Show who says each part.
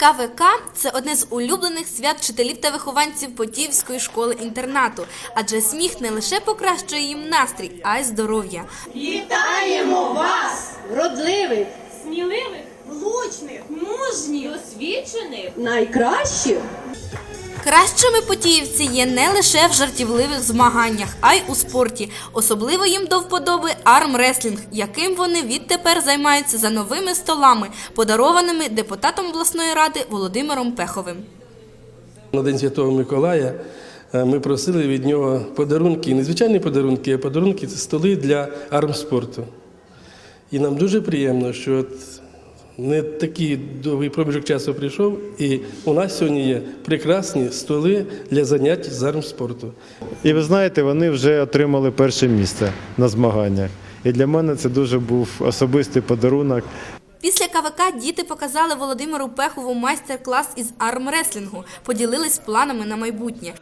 Speaker 1: КВК це одне з улюблених свят вчителів та вихованців Потіївської школи-інтернату, адже сміх не лише покращує їм настрій, а й здоров'я.
Speaker 2: Вітаємо вас, вродливих,
Speaker 3: сміливих, влучних, мужніх, досвідчених.
Speaker 2: найкращих.
Speaker 1: Кращими потіївці є не лише в жартівливих змаганнях, а й у спорті. Особливо їм до вподоби армреслінг, яким вони відтепер займаються за новими столами, подарованими депутатом обласної ради Володимиром Пеховим.
Speaker 4: На День Святого Миколая е, ми просили від нього подарунки, не звичайні подарунки, а подарунки це столи для армспорту. І нам дуже приємно, що от не такий довгий проміжок часу прийшов, і у нас сьогодні є прекрасні столи для занять з армспорту.
Speaker 5: І ви знаєте, вони вже отримали перше місце на змаганнях. І для мене це дуже був особистий подарунок.
Speaker 1: Після КВК діти показали Володимиру Пехову майстер-клас із армреслінгу, поділились планами на майбутнє.